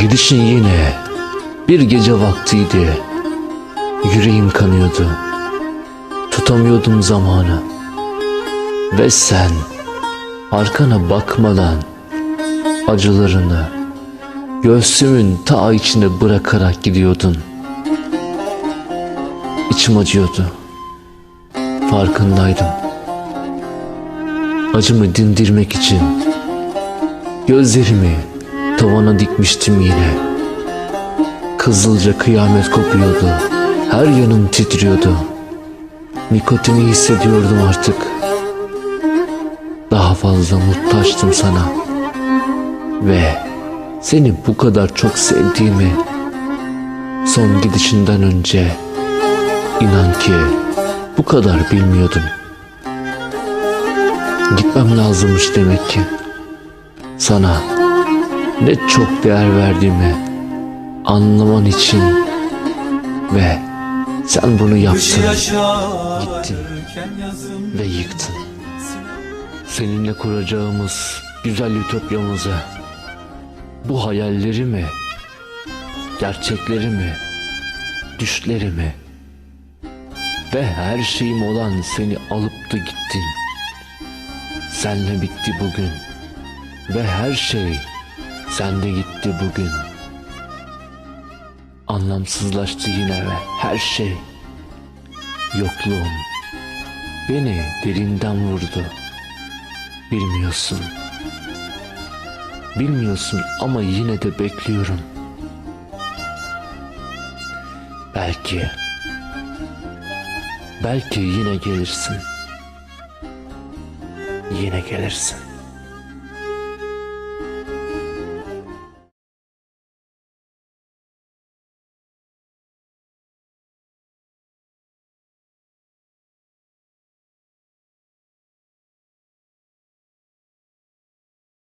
Gidişin yine bir gece vaktiydi. Yüreğim kanıyordu. Tutamıyordum zamanı. Ve sen arkana bakmadan acılarını göğsümün ta içine bırakarak gidiyordun. İçim acıyordu. Farkındaydım. Acımı dindirmek için gözlerimi tavana dikmiştim yine. Kızılca kıyamet kopuyordu. Her yanım titriyordu. Nikotini hissediyordum artık. Daha fazla muhtaçtım sana. Ve seni bu kadar çok sevdiğimi son gidişinden önce inan ki bu kadar bilmiyordum. Gitmem lazımmış demek ki. Sana ne çok değer verdiğimi anlaman için ve sen bunu yaptın Gittin. ve yıktın. Seninle kuracağımız güzel ütopyamızı, bu hayallerimi, gerçeklerimi, düşlerimi ve her şeyim olan seni alıp da gittin. Senle bitti bugün ve her şey sende gitti bugün. Anlamsızlaştı yine ve her şey yokluğum beni derinden vurdu. Bilmiyorsun. Bilmiyorsun ama yine de bekliyorum. Belki belki yine gelirsin. Yine gelirsin.